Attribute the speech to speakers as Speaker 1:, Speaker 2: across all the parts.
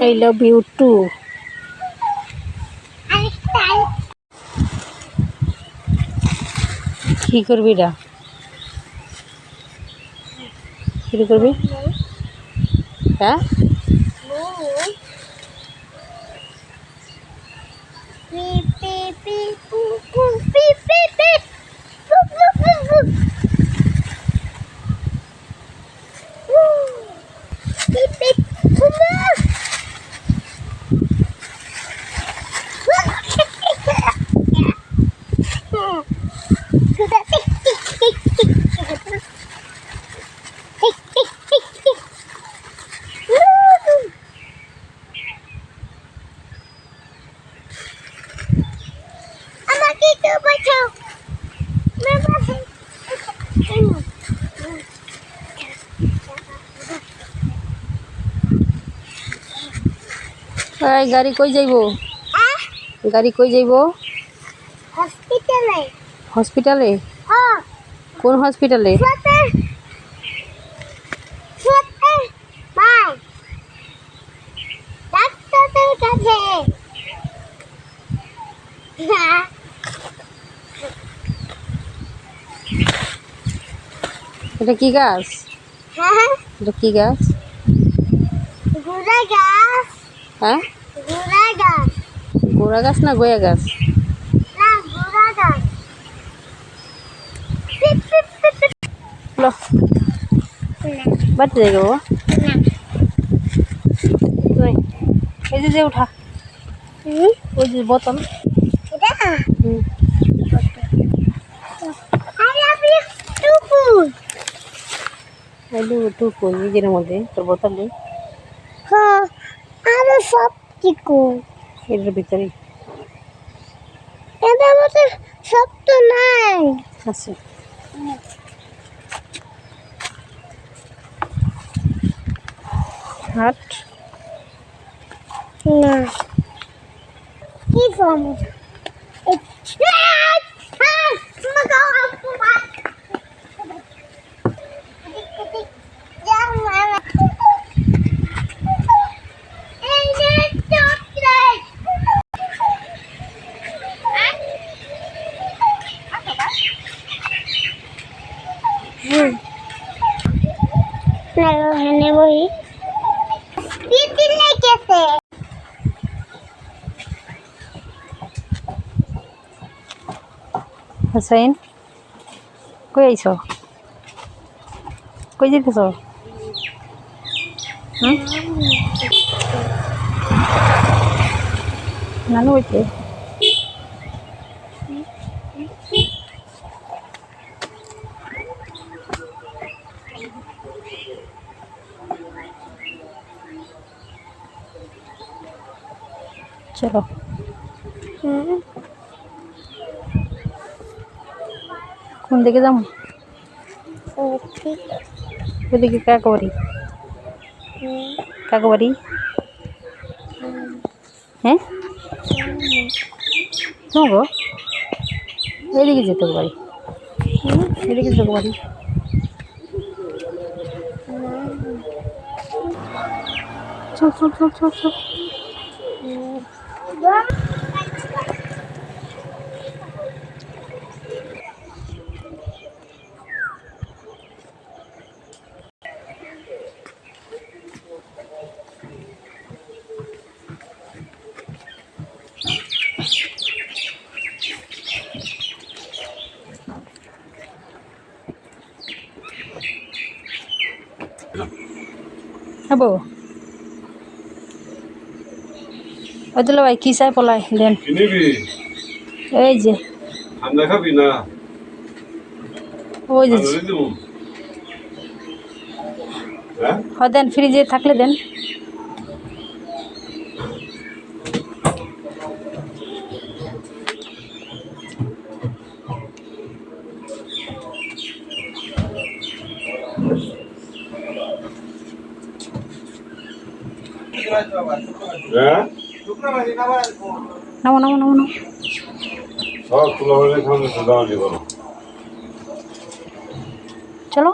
Speaker 1: I love you two কি করবি এটা কি করবি? হ্যাঁ?
Speaker 2: আমাকে
Speaker 1: এই গাড়ি কই যাইব? গাড়ি কই যাইব?
Speaker 2: হসপিটালে।
Speaker 1: হসপিটালে?
Speaker 2: হ্যাঁ।
Speaker 1: কোন হসপিটালে? এটা কি গাছ?
Speaker 2: হ্যাঁ।
Speaker 1: এটা কি গাছ?
Speaker 2: গুড়া গাছ।
Speaker 1: হ্যাঁ?
Speaker 2: গুড়া গাছ।
Speaker 1: গোড়া গাছ না গোয়া গাছ?
Speaker 2: না গুড়া গাছ।
Speaker 1: লো। বাড়তে তুই এই যে উঠা। ওই যে বোতল
Speaker 2: এটা?
Speaker 1: হুম। এই যে উঠু কোন নিজের মধ্যে তোর বোতল
Speaker 2: হ্যাঁ আরও সব কিছু
Speaker 1: এটার ভিতরে।
Speaker 2: এটার মধ্যে সব তো নাই।
Speaker 1: আছে। হাট।
Speaker 2: না। কি সমস্যা? হেনে বহি দিদি লেগেছে
Speaker 1: হুসাইন কই আইছ কই যেতেছ হুম নানু হইতে চলো। কোন দিকে যাব? ওদিকে। কাকে বাড়ি কাকে বাড়ি হ্যাঁ? গো। এদিকে যেতে বাড়ি। এদিকে যেতে বাড়ি। চল চল চল চল চল। Hello. ওই তো ভাই কি চাই পলাই দেন। এই যে।
Speaker 3: খাবি না?
Speaker 1: ওই যে।
Speaker 3: হ্যাঁ?
Speaker 1: দেন ফ্রিজে থাকলে দেন।
Speaker 3: হ্যাঁ?
Speaker 1: নামো নামো নামো নামো।
Speaker 3: সব খোলা হলে খাওয়া দাওয়া নিয়ে করো
Speaker 1: চলো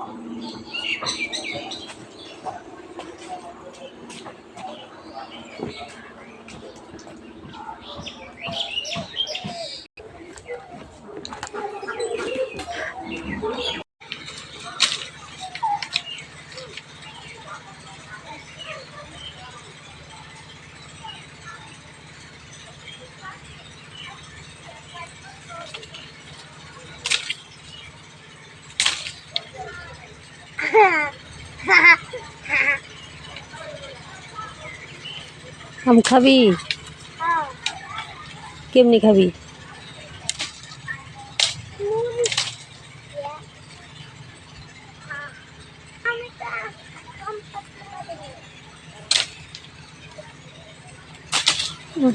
Speaker 1: আম খাবি কেমনি খাবি হুম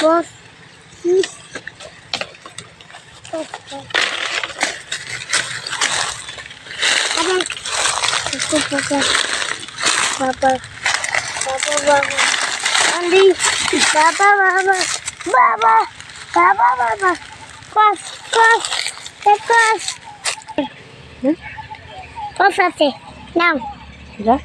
Speaker 2: বস পকে বাবা বাবা বাবা আন্দি বাবা বাবা বাবা বাবা বাবা কস কস কস? কস আছে নাও
Speaker 1: যা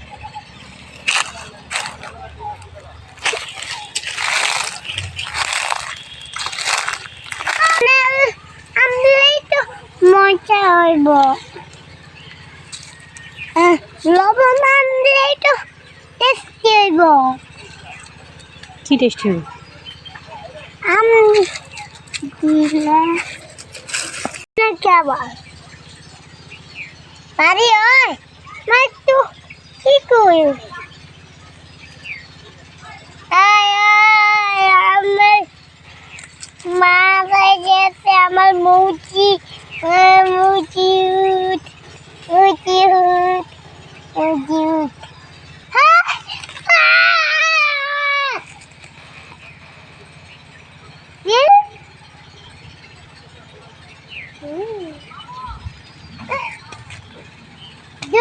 Speaker 2: আমলেই তো হইব আহ, লবণ আনলেই তো টেস্টি হইব
Speaker 1: কি টেস্টি
Speaker 2: আম দিলে নাকি আবার? ওই কি কই আমার মা গেছে আমার মুচি আহ, মুচি উঠ মুচি উঠ মুচি উঠ হ্যাঁ আহ! Yeah.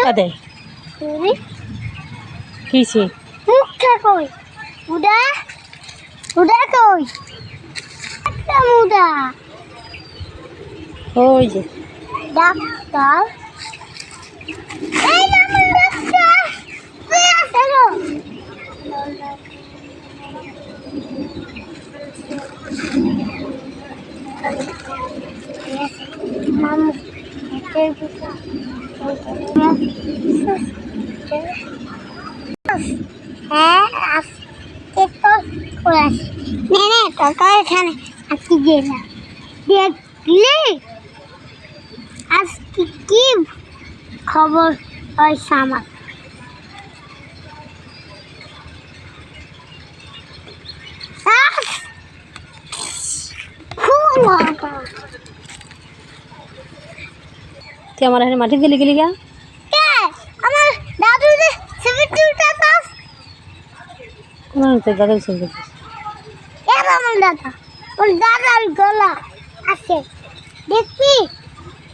Speaker 1: আদে কিছে
Speaker 2: মুখটা কই উদা উদা কই একটা মুদা
Speaker 1: ওই যে।
Speaker 2: ডাক্তার। হ্যাঁ আজকে তো নে নে কাকা এখানে। আজকে গেলাম দেখলি? আজকে কি খবর হয়েছে আমার।
Speaker 1: তুই আমার এখানে মাটি দিলি গেলি গা?
Speaker 2: আমার দাদু
Speaker 1: দাদা
Speaker 2: আমার দাদা ওর দাদার গলা আছে। দেখবি?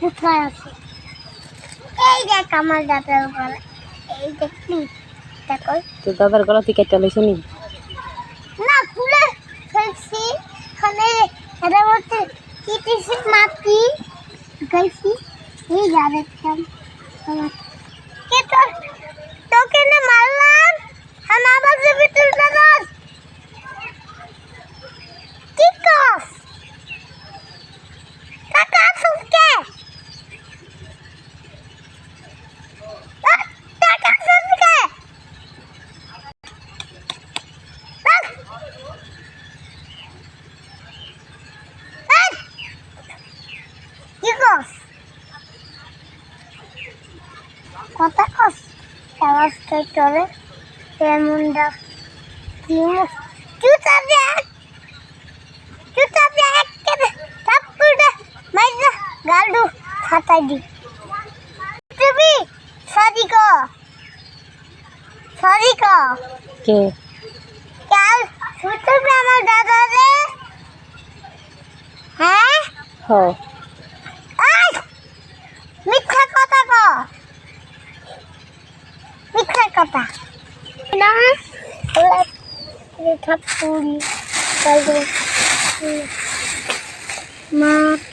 Speaker 2: কোথায় আছে? এই দেখ আমার দাদার গলা। এই দেখবি দেখো।
Speaker 1: তোর দাদার গলা তুই কেটে লইছ নি?
Speaker 2: না খুলে ফেলছি। ওখানে বলতে কেটেছি মাটি গাইছি এই যা দেখতাম আমার কে তোর তোকে না মারলাম? আর আবার দাদাস কি কস কাকা আসুকে কাকা আসুকে কি কস কথা কস কই তোরে এমন ডাক জুতা দেখ। জুতা কে থাপ্পড় মাইজা গালডু ফাটাই দি। তুমি সরি কো সরি কো
Speaker 1: কে?
Speaker 2: কাল সুতবে আমার দাদা রে।
Speaker 1: হ্যাঁ?
Speaker 2: এই carefully. Bye -bye. Mm.